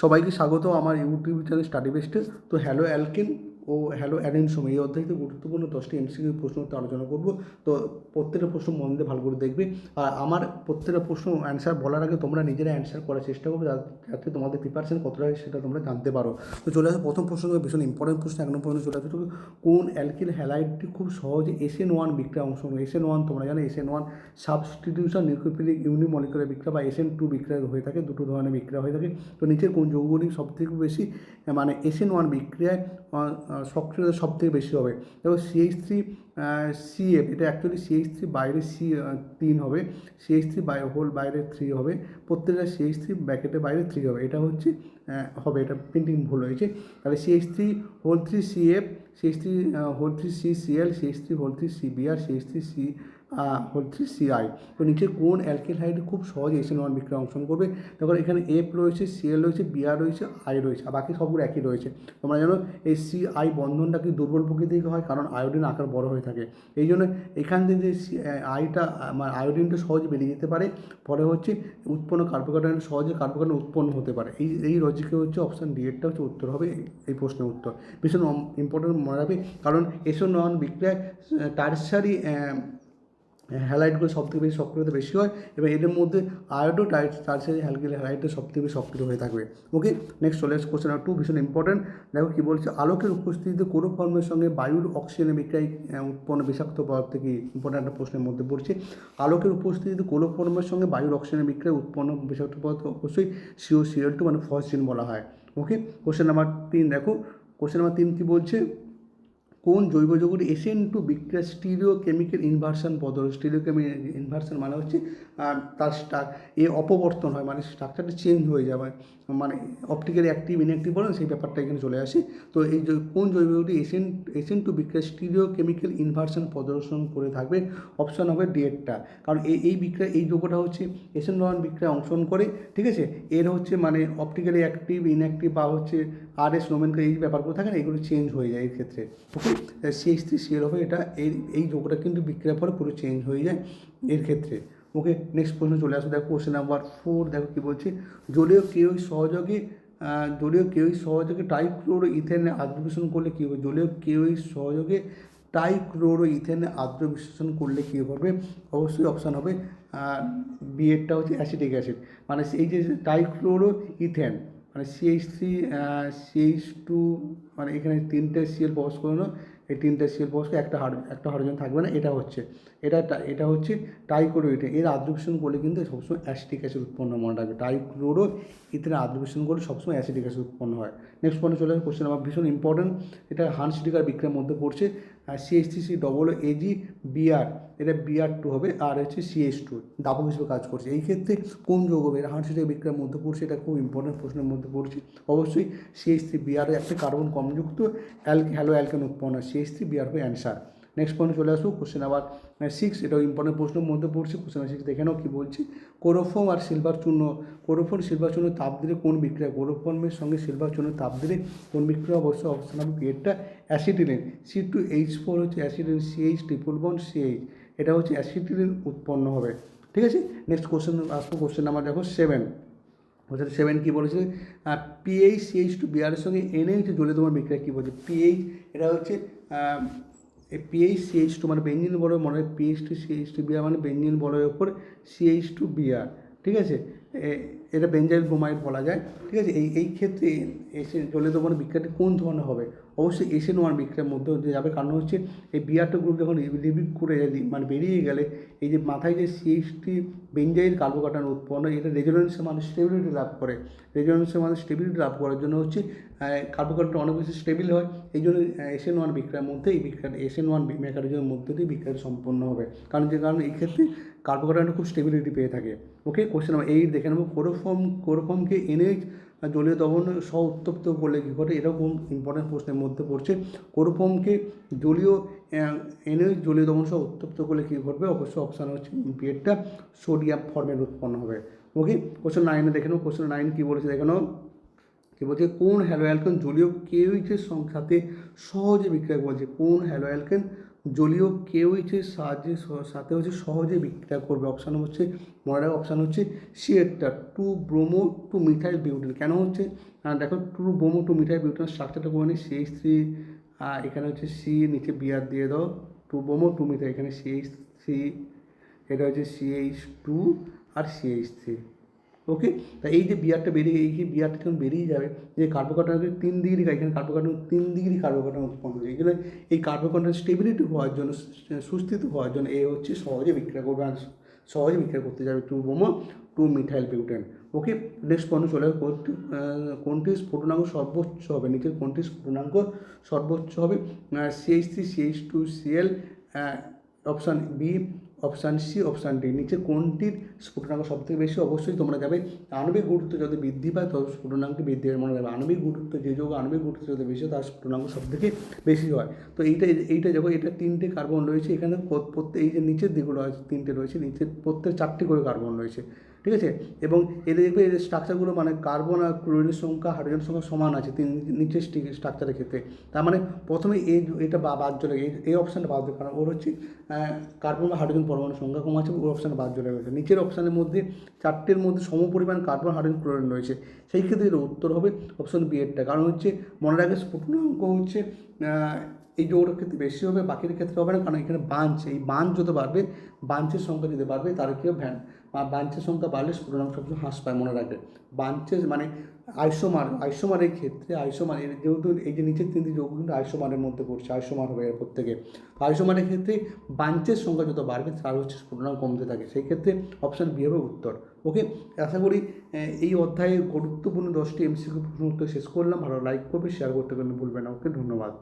সবাইকে স্বাগত আমার ইউটিউব চ্যানেল স্টাডি বেস্টে। তো হ্যালো অ্যালকেন ও হ্যালো অ্যাডেনসম এই অধ্যায়তে গুরুত্বপূর্ণ দশটি এমসিকিউ প্রশ্ন উত্তর আলোচনা করব। তো প্রত্যেকটা প্রশ্ন মন দিয়ে ভালো করে দেখবে। আর আমার প্রত্যেকটা প্রশ্ন অ্যান্সার বলার আগে তোমরা নিজেরা অ্যান্সার করার চেষ্টা করবে যাতে তোমাদের প্রিপারেশন কতটা সেটা তোমরা জানতে পারো। তো চলে আসে, প্রথম প্রশ্ন ভীষণ ইম্পর্টেন্ট প্রশ্ন, এক নম্বর প্রশ্ন চলে আসে কোন অ্যালকিল হ্যালাইডটি খুব সহজে এসএন ওয়ান বিক্রিয়া অংশ এসএন ওয়ান তোমরা জানো SN one substitution nucleophilic unimolecular বিক্রিয়া বা এসএন টু বিক্রিয়া হয়ে থাকে, দুটো ধরনের বিক্রিয়া হয়ে থাকে। তো নিচের কোন যৌগগুলি সবথেকে বেশি মানে এসএন ওয়ান বিক্রিয়ায় সক্রিয়তা সব থেকে বেশি হবে। দেখো সিএইচ থ্রি সিএফ এটা অ্যাকচুয়ালি সিএইচ থ্রি বাইরে সি তিন হবে। সিএইচ থ্রি বাই হোল বাইরে থ্রি হবে। প্রত্যেকটা সিএইচ থ্রি ব্যাকেটের বাইরে থ্রি হবে। এটা হচ্ছে হবে, এটা প্রিন্টিং ভুল হয়েছে। তাহলে CH three whole three CF CH three whole three C CL CH three whole three CBR CH three C three CI তো নিচে কোন অ্যালকিল হাইড খুব সহজে এসে ওয়ান বিক্রিয়া অংশগ্রহণ করবে? দেখো, এখানে এফ রয়েছে সিএল রয়েছে বিআর রয়েছে আই রয়েছে, আর বাকি সবগুলো একই রয়েছে। তোমরা জানো, এই সিআই বন্ধনটা কি দুর্বল প্রকৃতির হয়? কারণ আয়োডিন আকার বড় হয়ে থাকে। এই জন্য এখান থেকে যে আইটা মানে আয়োডিনটা সহজে বেরিয়ে যেতে পারে পরে হচ্ছে উৎপন্ন কার্বোকার্বন সহজে কার্বোকার্বন উৎপন্ন হতে পারে। এই এই লজিকে হচ্ছে অপশান ডি এরটা হচ্ছে উত্তর হবে, এই- এই প্রশ্নের উত্তর। ভীষণ ইম্পর্টেন্ট মনে রাখবে, কারণ এসো নন বিক্রিয়ায় টার্সারি হ্যালাইটগুলো সব থেকে বেশি সক্রিয়তা বেশি হয় এবং এদের মধ্যে আয়োডো টাইট টার্সারি হ্যালকিল হ্যালাইটটা সব থেকে বেশি সক্রিয় হয়ে থাকবে ওকে নেক্সট চলে আসছে কোশ্চেন টু ভীষণ ইম্পর্টেন্ট দেখো কী বলছে আলোকের উপস্থিতিতে ক্লোরোফর্মের সঙ্গে বায়ুর অক্সিজেনের বিক্রিয়ায় আহ, উৎপন্ন বিষাক্ত পদার্থ থেকে ইম্পর্টেন্ট একটা প্রশ্নের মধ্যে পড়ছে। আলোকের উপস্থিতিতে কোনো ফর্মের সঙ্গে বায়ুর অক্সিজেনের বিক্রিয়ায় উৎপন্ন বিষাক্ত পদার্থ অবশ্যই C O C L two মানে ফসজিন বলা হয়। ওকে কোশ্চেন নাম্বার তিন দেখো কোশ্চেন নাম্বার তিন কী বলছে? কোন জৈব যৌগটি এসেন টু বিক্রিয়া স্টিরিও কেমিক্যাল ইনভার্সন বদল স্টিরিও কেমিক্যাল ইনভার্সন মানে হচ্ছে তার স্টার এ অপবর্তন হয় মানে স্ট্রাকচারটা চেঞ্জ হয়ে যাবে মানে অপটিক্যালি অ্যাক্টিভ ইনঅ্যাক্টিভ বলেন, সেই ব্যাপারটা এখানে চলে আসে। তো এই কোন জৈব যৌগটি S N S N two বিক্রিয়া স্টিরিও কেমিক্যাল ইনভার্সন প্রদর্শন করে থাকবে? অপশন হবে ডিএটটা কারণ এই এই বিক্রিয়া, এই যৌগটা হচ্ছে এসেন ওয়ান বিক্রিয়া অংশগ্রহণ করে, ঠিক আছে? এর হচ্ছে মানে অপটিক্যালি অ্যাক্টিভ ইনঅ্যাক্টিভ বা হচ্ছে আর এস নোমেনকে এই ব্যাপারগুলো থাকে না, এগুলো চেঞ্জ হয়ে যায় এর ক্ষেত্রে। ওকে সিএইচ থ্রি সিএল হবে এটা এই এই যৌগটা কিন্তু বিক্রিয়ার পরে পুরো চেঞ্জ হয়ে যায় এর ক্ষেত্রে। ওকে নেক্সট প্রশ্ন চলে আসো, দেখো কোশ্চেন নাম্বার ফোর দেখো কী বলছে, জলীয় কেউই সহযোগী জলীয় কেউই সহযোগে টাইক্লোরো ইথেনে আদ্র বিশ্লেষণ করলে কী হবে? জলীয় কেউই সহযোগে টাইক্লোরো ইথেনে আদ্র বিশ্লেষণ করলে কী হবে অবশ্যই অপশান হবে বিএডটা হচ্ছে অ্যাসিটিক অ্যাসিড। মানে এই যে টাইক্লোরো ইথেন মানে সিএইচ থ্রি সিএইচ টু মানে এখানে তিনটে সিএল প্রবেশ করল এই তিনটে সিএল প্রবেশ করে একটা হার একটা হাইড্রোজেন থাকবে না, এটা হচ্ছে। এটা এটা হচ্ছে টাইক্লোরোইথেন এর আদ্রবিশন করলে কিন্তু সবসময় অ্যাসিটিক অ্যাসিড উৎপন্ন মনে রাখবে টাইক্লোরো ইথেন আদ্রবিশন করলে সবসময় অ্যাসিটিক অ্যাসিড উৎপন্ন হয়। নেক্সট পয়েন্ট চলে আসে কোশ্চেন আমার ভীষণ ইম্পর্টেন্ট এটা হানস্টিকার বিক্রিয়ার মধ্যে পড়ছে CH three C double AG BR এটা বিআর টু হবে আর হচ্ছে সিএইচ টু দাপক হিসেবে কাজ করছে। এই ক্ষেত্রে কোন যোগ হবে এটা হানস্টিকার বিক্রিয়ার মধ্যে পড়ছে, এটা খুব ইম্পর্টেন্ট প্রশ্নের মধ্যে পড়ছে। অবশ্যই সিএইচ থ্রি বিআরে একটা কার্বন কমযুক্ত অ্যালকে হ্যালো অ্যালকেন উৎপন্ন। সিএইচ থ্রি বিআর হবে অ্যান্সার নেক্সট পয়েন্ট চলে আসব কোশ্চেন আবার সিক্স এটাও ইম্পর্টেন্ট প্রশ্নের মধ্যে পড়ছে। কোশ্চেন সিক্স দেখে নাও কী বলছি। কোরোফোম আর সিলভার চূর্ণ কোরোফোন সিলভার চূর্ণ তাপ দিলে কোন বিক্রিয়া? কোরোফোমের সঙ্গে সিলভার চূর্ণ তাপ দিলে কোন বিক্রিয়া? অবশ্যই অবস্থান হবে পিএডটা acetylene C two H four হচ্ছে acetylene CH triple bond CH এটা হচ্ছে অ্যাসিটিলিন উৎপন্ন হবে। ঠিক আছে? নেক্সট কোশ্চেন আসব কোশ্চেন নাম্বার দেখো সেভেন কোশ্চেন সেভেন কী বলেছে? পিএইচ সিএইচ টু বিআরের সঙ্গে এনএইচ জলে তোমার বিক্রিয়া কী বলছে? পিএইচ এটা হচ্ছে এই পিএইচ সিএইচ টু মানে বেঞ্জিন বড়, মনে হয় PH two CH two BR মানে বেঞ্জিন বড়ের ওপর সিএইচ টু বিআর ঠিক আছে? এটা বেঞ্জাইল ব্রোমাইড বলা যায়। ঠিক আছে? এই এই ক্ষেত্রে এসে জলে তোমার বিক্রিয়াটি কোন ধরনের হবে? অবশ্যই এসে নোয়ার বিক্রিয়ার মধ্যে যাবে। কারণ হচ্ছে এই বিআরটা গ্রুপ যখন রিভিভ করে মানে বেরিয়ে গেলে, এই যে মাথায় যে সিএইচটি বেঞ্জাইল কার্বোকাটান উৎপন্ন, এটা রেজোনেন্সে মানুষ স্টেবিলিটি লাভ করে। রেজোনেন্সে মানুষ স্টেবিলিটি লাভ করার জন্য হচ্ছে কার্বোকাটান অনেক বেশি স্টেবিল হয়। এই জন্য এসএন ওয়ান বিক্রিয়ার মধ্যে, এই বিক্রিয়া এসএন ওয়ান মেকানিজমের মধ্যে দিয়ে বিক্রিয়াটি সম্পন্ন হবে। কারণ যে কারণে এই ক্ষেত্রে কার্বোকাটানটা খুব স্টেবিলিটি পেয়ে থাকে। ওকে কোশ্চেন নাম্বার এইট দেখে নেব কোরোফর্ম কোরোফর্মকে এনএইচ জলীয় দমন সহ উত্তপ্ত করলে কী ঘটে? এরকম ইম্পর্টেন্ট প্রশ্নের মধ্যে পড়ছে। কোরোফর্মকে জলীয় এনএইচ, জলীয় দমন সহ উত্তপ্ত করলে কী ঘটবে? অবশ্যই অপশান হচ্ছে বিয়েরটা সোডিয়াম ফর্মের উৎপন্ন হবে। ওকে কোশ্চেন নাইনে দেখে নেব। কোশ্চেন নাইন কী বলেছে দেখে নাও। কী বলছে? কোন হ্যালো অ্যালকেন জলীয় কেউইচের সাথে সহজে বিক্রিয়া বলছে, কোন হ্যালো অ্যালকেন জলীয় কেউইচের সাহায্যে সাথে হচ্ছে সহজে বিক্রিয়া করবে। অপশান হচ্ছে মনে অপশান হচ্ছে সি একটা two bromo two methyl butane. কেন হচ্ছে? দেখো, two bromo two methyl butane স্ট্রাকচারটা করে সিএইচ থ্রি এখানে হচ্ছে সি, নিচে বিয়ার দিয়ে দাও। টু ব্রোমো টু মিথাইল, এখানে সিএইচ থ্রি এটা হচ্ছে সিএইচ টু আর সিএইচ থ্রি। ওকে তা এই যে বিয়ারটা বেরিয়ে, এই যে বিয়ারটা যখন বেরিয়ে যাবে যে কার্বোকার্বনের তিন ডিগ্রি এখানে কার্বোকার্বন তিন ডিগ্রি কার্বোকার্বন উৎপন্ন এই জন্য এই কার্বোকার্বনের স্টেবিলিটি হওয়ার জন্য, সুস্থিত হওয়ার জন্য এ হচ্ছে সহজে বিক্রিয়া করবে সহজে বিক্রিয়া করতে যাবে two bromo two methyl butane okay next পণ্য চলে যাবে, কোনটি স্ফুটনাঙ্ক সর্বোচ্চ হবে? নিচের কোনটি স্ফুটনাঙ্ক সর্বোচ্চ হবে? CH three CH two CL option B option C option D নিচে কোনটির স্ফুটনাঙ্ক সব থেকে বেশি? অবশ্যই তোমরা যাবে। আণবিক গুরুত্ব যত বৃদ্ধি পায় তত স্ফুটনাঙ্ক বৃদ্ধি হয় মনে রাখবে, আণবিক গুরুত্ব যে যোগ আণবিক গুরুত্ব যত বেশি তার স্ফুটনাঙ্ক সব থেকে বেশি হয়। তো এইটা এইটা যখন এটা তিনটে কার্বন রয়েছে। এখানে প্রত্যেক, এই যে নিচের দিকগুলো আছে তিনটে রয়েছে। নিচের প্রত্যেক চারটে করে কার্বন রয়েছে। ঠিক আছে? এবং এদের দেখবে, এদের স্ট্রাকচারগুলো মানে কার্বন আর ক্লোরিনের সংখ্যা হাইড্রোজেন সংখ্যা সমান আছে তিন, নিচের স্ট্রাকচারের ক্ষেত্রে। তার মানে প্রথমে এই এটা বাদ চলে এই অপশানটা বাদ কারণ ওর হচ্ছে কার্বন বা হাইড্রোজেন পরমাণু সংখ্যা কম আছে ওর অপশানে বাদ চলে গেছে। নিচের অপশানের মধ্যে চারটের মধ্যে সম পরিমাণ কার্বন হাইড্রোজেন ক্লোরিন রয়েছে। সেই ক্ষেত্রে উত্তর হবে অপশন বি এরটা। কারণ হচ্ছে মনে রাখে স্ফুটনাঙ্ক হচ্ছে এই যে ক্ষেত্রে বেশি হবে, বাকির ক্ষেত্রে হবে না, কারণ এখানে বাঞ্চ, এই বাঞ্চ যত বাড়বে, বাঞ্চের সংখ্যা যদি বাড়বে, তার কি ভ্যান, বা বাঞ্চের সংখ্যা বাড়লে স্ফুটনাঙ্ক সবসময় হ্রাস পায় মনে রাখবে। বাঞ্চের মানে আইসোমার আইসোমারের ক্ষেত্রে আইসোমার যেহেতু এই যে নিচের তিনটি যোগ কিন্তু আইসোমারের মধ্যে পড়ছে আইসোমার হবে এর প্রত্যেকে। আইসোমারের ক্ষেত্রে বাঞ্চের সংখ্যা যত বাড়বে, তার হচ্ছে স্ফুটনাঙ্ক কমতে থাকে। সেই ক্ষেত্রে অপশান বি হবে উত্তর। ওকে আশা করি এই অধ্যায়ে গুরুত্বপূর্ণ দশটি এমসিকিউ প্রশ্ন উত্তর শেষ করলাম। ভালো লাইক করবে শেয়ার করতে কিন্তু ভুলবে না। ওকে ধন্যবাদ।